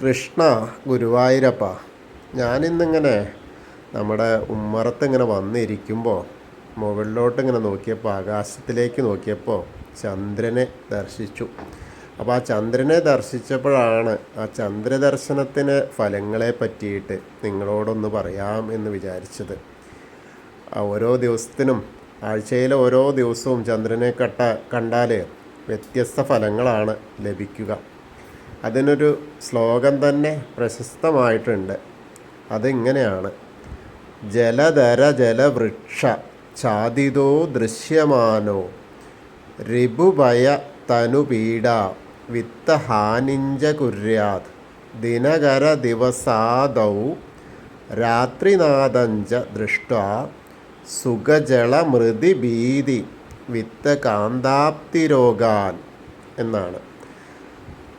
കൃഷ്ണ ഗുരുവായൂരപ്പ. ഞാനിന്നിങ്ങനെ നമ്മുടെ ഉമ്മറത്ത് ഇങ്ങനെ വന്നിരിക്കുമ്പോൾ മുകളിലോട്ട് ഇങ്ങനെ നോക്കിയപ്പോൾ ആകാശത്തിലേക്ക് നോക്കിയപ്പോൾ ചന്ദ്രനെ ദർശിച്ചു. അപ്പോൾ ആ ചന്ദ്രനെ ദർശിച്ചപ്പോഴാണ് ആ ചന്ദ്രദർശനത്തിന് ഫലങ്ങളെ പറ്റിയിട്ട് നിങ്ങളോടൊന്ന് പറയാം എന്ന് വിചാരിച്ചത്. ഓരോ ദിവസത്തിനും ആഴ്ചയിലെ ഓരോ ദിവസവും ചന്ദ്രനെ കട്ട കണ്ടാൽ വ്യത്യസ്ത ഫലങ്ങളാണ് ലഭിക്കുക. അതിനൊരു ശ്ലോകം തന്നെ പ്രശസ്തമായിട്ടുണ്ട്. അതിങ്ങനെയാണ്. ജലധര ജലവൃക്ഷ ഛാദിതോ ദൃശ്യമാനോ രിപുഭയ തനുപീഡ വിത്തഹാനിഞ്ച കുര്യാത് ദിനകര ദിവസാദൗ രാത്രിനാദഞ്ച ദൃഷ്ട സുഖജളമൃതി ഭീതി വിത്തകാന്താപ്തിരോഗാൻ എന്നാണ്.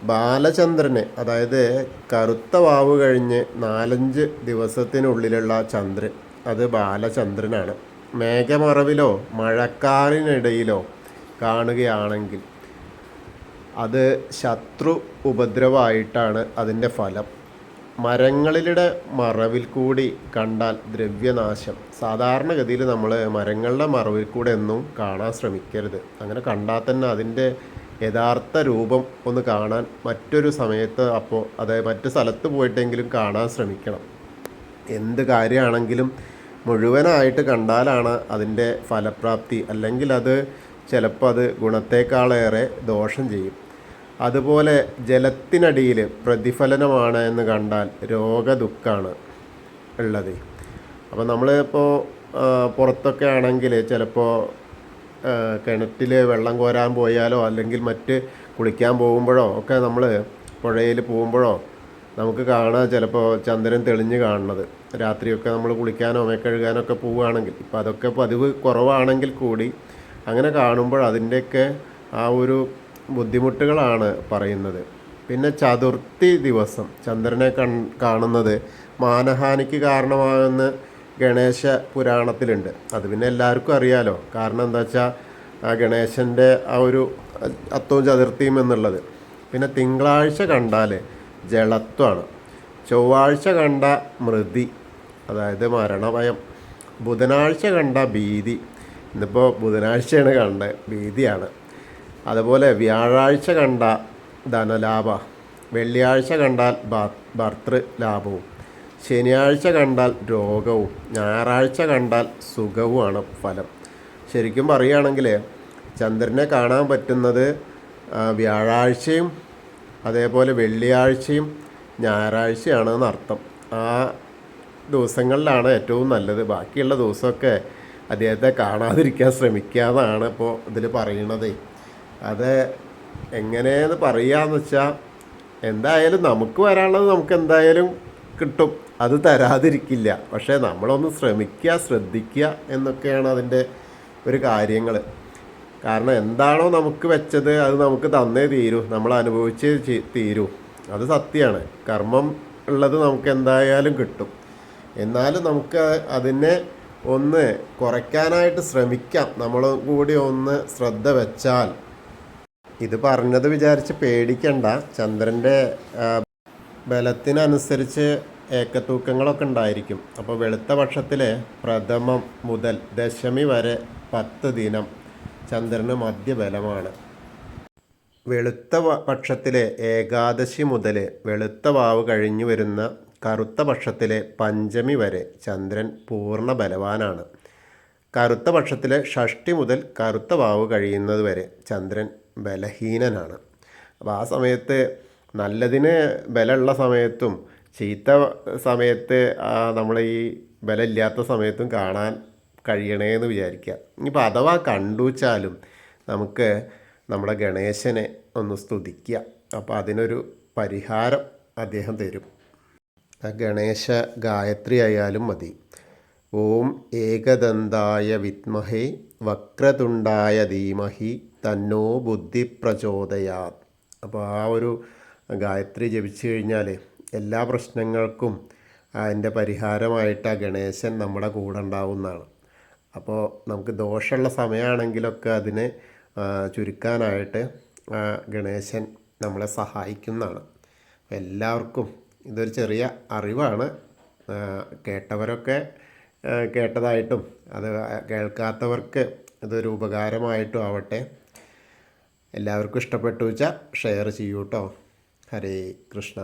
ബാലചന്ദ്രന് അതായത് കറുത്ത വാവ് കഴിഞ്ഞ് നാലഞ്ച് ദിവസത്തിനുള്ളിലുള്ള ചന്ദ്രൻ അത് ബാലചന്ദ്രനാണ്. മേഘമറവിലോ മഴക്കാറിനിടയിലോ കാണുകയാണെങ്കിൽ അത് ശത്രു ഉപദ്രവമായിട്ടാണ് അതിന്റെ ഫലം. മരങ്ങളിലെ മറവിൽ കൂടി കണ്ടാൽ ദ്രവ്യനാശം. സാധാരണഗതിയിൽ നമ്മൾ മരങ്ങളുടെ മറവിൽ കൂടെ ഒന്നും കാണാൻ ശ്രമിക്കരുത്. അങ്ങനെ കണ്ടാൽ തന്നെ അതിന്റെ യഥാർത്ഥ രൂപം ഒന്ന് കാണാൻ മറ്റൊരു സമയത്ത് അപ്പോൾ അതായത് മറ്റു സ്ഥലത്ത് പോയിട്ടെങ്കിലും കാണാൻ ശ്രമിക്കണം. എന്ത് കാര്യമാണെങ്കിലും മുഴുവനായിട്ട് കണ്ടാലാണ് അതിന്റെ ഫലപ്രാപ്തി അല്ലെങ്കിൽ അത് ചിലപ്പോൾ അത് ഗുണത്തേക്കാളേറെ ദോഷം ചെയ്യും. അതുപോലെ ജലത്തിനടിയിൽ പ്രതിഫലനമാണ് എന്ന് കണ്ടാൽ രോഗദുഃഖാണ് ഉള്ളത്. അപ്പോൾ നമ്മളിപ്പോൾ പുറത്തൊക്കെ ആണെങ്കിൽ ചിലപ്പോൾ കിണറ്റിൽ വെള്ളം കോരാൻ പോയാലോ അല്ലെങ്കിൽ മറ്റ് കുളിക്കാൻ പോകുമ്പോഴോ ഒക്കെ നമ്മൾ പുഴയിൽ പോകുമ്പോഴോ നമുക്ക് കാണാം ചിലപ്പോൾ ചന്ദ്രൻ തെളിഞ്ഞ് കാണുന്നത്. രാത്രിയൊക്കെ നമ്മൾ കുളിക്കാനോ മേക്കഴുകാനോ ഒക്കെ പോവുകയാണെങ്കിൽ. ഇപ്പോൾ അതൊക്കെ പതിവ് കുറവാണെങ്കിൽ കൂടി അങ്ങനെ കാണുമ്പോൾ അതിന്റെയൊക്കെ ആ ഒരു ബുദ്ധിമുട്ടുകളാണ് പറയുന്നത്. പിന്നെ ചതുർത്ഥി ദിവസം ചന്ദ്രനെ കൺ കാണുന്നത് മാനഹാനിക്ക് കാരണമാകുന്ന ഗണേശ പുരാണത്തിലുണ്ട്. അത് പിന്നെ എല്ലാവർക്കും അറിയാലോ. കാരണം എന്താ വെച്ചാൽ ആ ഗണേശന്റെ ആ ഒരു അത്തവും ചതുർത്ഥിയും എന്നുള്ളത്. പിന്നെ തിങ്കളാഴ്ച കണ്ടാൽ ജളത്വമാണ് ചൊവ്വാഴ്ച കണ്ട മൃതി അതായത് മരണഭയം. ബുധനാഴ്ച കണ്ട ഭീതി ഇന്നിപ്പോൾ ബുധനാഴ്ചയാണ് കണ്ട ഭീതിയാണ്. അതുപോലെ വ്യാഴാഴ്ച കണ്ട ധനലാഭ വെള്ളിയാഴ്ച കണ്ടാൽ ഭർത്തൃ ലാഭവും. ശനിയാഴ്ച കണ്ടാൽ രോഗവും ഞായറാഴ്ച കണ്ടാൽ സുഖവുമാണ് ഫലം. ശരിക്കും പറയുകയാണെങ്കിൽ ചന്ദ്രനെ കാണാൻ പറ്റുന്നത് വ്യാഴാഴ്ചയും അതേപോലെ വെള്ളിയാഴ്ചയും ഞായറാഴ്ചയാണ് എന്നർത്ഥം ആ ദിവസങ്ങളിലാണ് ഏറ്റവും നല്ലത്. ബാക്കിയുള്ള ദിവസമൊക്കെ അദ്ദേഹത്തെ കാണാതിരിക്കാൻ ശ്രമിക്കാതാണ് ഇപ്പോൾ ഇതിൽ പറയണത് അത് എങ്ങനെയെന്ന് പറയാന്ന് വെച്ചാൽ എന്തായാലും നമുക്ക് വരാനുള്ളത് നമുക്ക് എന്തായാലും കിട്ടും. അത് തരാതിരിക്കില്ല. പക്ഷേ നമ്മളൊന്ന് ശ്രമിക്കുക ശ്രദ്ധിക്കുക എന്നൊക്കെയാണ് അതിന്റെ ഒരു കാര്യങ്ങൾ. കാരണം എന്താണോ നമുക്ക് വെച്ചത് അത് നമുക്ക് തന്നേ തീരൂ. നമ്മൾ അനുഭവിച്ച് തീരൂ. അത് സത്യമാണ്. കർമ്മം ഉള്ളത് നമുക്ക് എന്തായാലും കിട്ടും. എന്നാലും നമുക്ക് അതിനെ ഒന്ന് കുറയ്ക്കാനായിട്ട് ശ്രമിക്കാം. നമ്മൾ കൂടി ഒന്ന് ശ്രദ്ധ വെച്ചാൽ. ഇത് പറഞ്ഞത് വിചാരിച്ച് പേടിക്കണ്ട. ചന്ദ്രന്റെ ബലത്തിനനുസരിച്ച് ഏക്കത്തൂക്കങ്ങളൊക്കെ ഉണ്ടായിരിക്കും. അപ്പോൾ വെളുത്ത പക്ഷത്തിലെ പ്രഥമം മുതൽ ദശമി വരെ പത്ത് ദിനം ചന്ദ്രന് മധ്യബലമാണ്. വെളുത്ത പക്ഷത്തിലെ ഏകാദശി മുതൽ വെളുത്ത വാവ് കഴിഞ്ഞു വരുന്ന കറുത്ത പക്ഷത്തിലെ പഞ്ചമി വരെ ചന്ദ്രൻ പൂർണ ബലവാനാണ്. കറുത്ത പക്ഷത്തിലെ ഷഷ്ടി മുതൽ കറുത്ത വാവ് കഴിയുന്നത് വരെ ചന്ദ്രൻ ബലഹീനനാണ്. അപ്പോൾ ആ സമയത്ത് നല്ലതിന് ബലമുള്ള സമയത്തും ചീത്ത സമയത്ത് നമ്മൾ ഈ ബലമില്ലാത്ത സമയത്തും കാണാൻ കഴിയണേ എന്ന് വിചാരിക്കുക. ഇനിയിപ്പോൾ അഥവാ കണ്ടുവച്ചാലും നമുക്ക് നമ്മുടെ ഗണേശനെ ഒന്ന് സ്തുതിക്കുക. അപ്പോൾ അതിനൊരു പരിഹാരം അദ്ദേഹം തരും. ഗണേശ ഗായത്രി ആയാലും മതി. ഓം ഏകദന്തായ വിത്മഹേ വക്രതുണ്ടായ ധീമഹി തന്നോ ബുദ്ധി പ്രചോദയാത്. അപ്പോൾ ആ ഒരു ഗായത്രി ജപിച്ചു കഴിഞ്ഞാൽ എല്ലാ പ്രശ്നങ്ങൾക്കും അതിന്റെ പരിഹാരമായിട്ട് ആ ഗണേശൻ നമ്മുടെ കൂടെ ഉണ്ടാവുന്നതാണ് അപ്പോൾ നമുക്ക് ദോഷമുള്ള സമയമാണെങ്കിലൊക്കെ അതിനെ ചുരുക്കാനായിട്ട് ഗണേശൻ നമ്മളെ സഹായിക്കുന്നതാണ്. എല്ലാവർക്കും ഇതൊരു ചെറിയ അറിവാണ്. കേട്ടവരൊക്കെ കേട്ടതായിട്ടും അത് കേൾക്കാത്തവർക്ക് ഇതൊരു ഉപകാരമായിട്ടും ആവട്ടെ. എല്ലാവർക്കും ഇഷ്ടപ്പെട്ടു വെച്ചാൽ ഷെയർ ചെയ്യൂ കേട്ടോ. ഹരേ കൃഷ്ണ